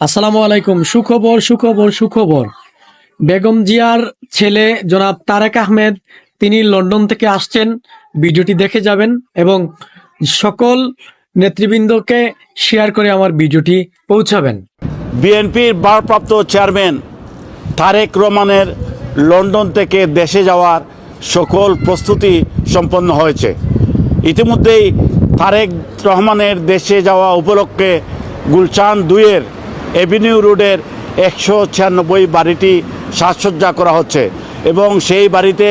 আসসালামু আলাইকুম, সুখবর সুখবর সুখবর। বেগম জিয়ার ছেলে জনাব তারেক আহমেদ, তিনি লন্ডন থেকে আসছেন। ভিডিওটি দেখে যাবেন এবং সকল নেতৃবৃন্দকে শেয়ার করে আমার ভিডিওটি পৌঁছাবেন। বিএনপির ভারপ্রাপ্ত চেয়ারম্যান তারেক রহমানের লন্ডন থেকে দেশে যাওয়ার সকল প্রস্তুতি সম্পন্ন হয়েছে। ইতিমধ্যেই তারেক রহমানের দেশে যাওয়া উপলক্ষে গুলশান দুইয়ের এভিনিউ রোডের একশো ছিয়ানব্বই বাড়িটি সাজসজ্জা করা হচ্ছে এবং সেই বাড়িতে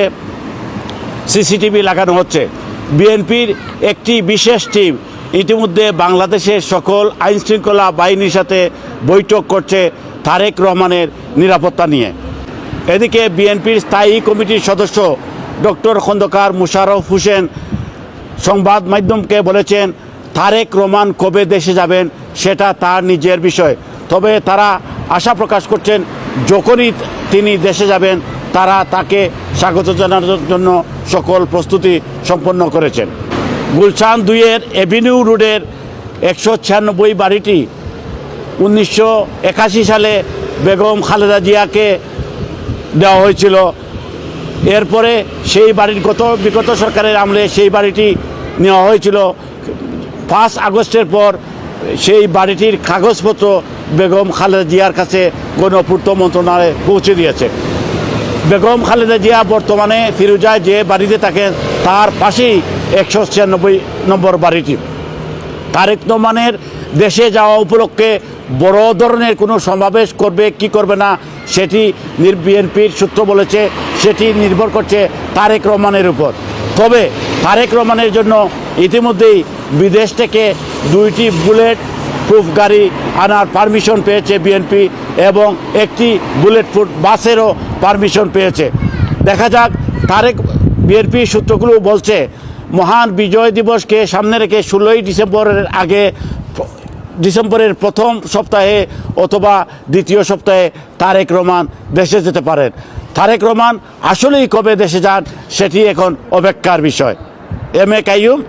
সিসিটিভি লাগানো হচ্ছে। বিএনপির একটি বিশেষ টিম ইতিমধ্যে বাংলাদেশের সকল আইন শৃঙ্খলা বাহিনীর সাথে বৈঠক করছে তারেক রহমানের নিরাপত্তা নিয়ে। এদিকে বিএনপির স্থায়ী কমিটির সদস্য ডক্টর খন্দকার মুশারফ হোসেন সংবাদ মাধ্যমকে বলেছেন, তারেক রহমান কবে দেশে যাবেন সেটা তার নিজের বিষয়। তবে তারা আশা প্রকাশ করছেন, যখনই তিনি দেশে যাবেন, তারা তাকে স্বাগত জানানোর জন্য সকল প্রস্তুতি সম্পন্ন করেছেন। গুলশান দুইয়ের এভিনিউ রোডের একশো ছিয়ানব্বই বাড়িটি উনিশশো একাশি সালে বেগম খালেদা জিয়াকে দেওয়া হয়েছিল। এরপরে সেই বাড়ির গত বিগত সরকারের আমলে সেই বাড়িটি নেওয়া হয়েছিল। পাঁচ আগস্টের পর সেই বাড়িটির কাগজপত্র বেগম খালেদা জিয়ার কাছে গণপূর্ত মন্ত্রণালয়ে পৌঁছে দিয়েছে। বেগম খালেদা জিয়া বর্তমানে ফিরুজায় যে বাড়িতে থাকেন, তার পাশেই একশো ছিয়ানব্বই নম্বর বাড়িটি। তারেক রহমানের দেশে যাওয়া উপলক্ষে বড় ধরনের কোনো সমাবেশ করবে, কি করবে না, সেটি বিএনপির সূত্র বলেছে, সেটি নির্ভর করছে তারেক রহমানের উপর। তবে তারেক রহমানের জন্য ইতিমধ্যেই বিদেশ থেকে দুইটি বুলেট প্রুফ গাড়ি আনার পারমিশন পেয়েছে বিএনপি এবং একটি বুলেট প্রুফ বাসেরও পারমিশন পেয়েছে। দেখা যাক, তারেক বিএনপি সূত্রগুলো বলছে, মহান বিজয় দিবসকে সামনে রেখে ষোলোই ডিসেম্বরের আগে, ডিসেম্বরের প্রথম সপ্তাহে অথবা দ্বিতীয় সপ্তাহে তারেক রহমান দেশে যেতে পারেন। তারেক রহমান আসলেই কবে দেশে যান, সেটি এখন অপেক্ষার বিষয়। M A Kaiyum,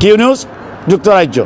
Q news, যুক্তরাজ্য।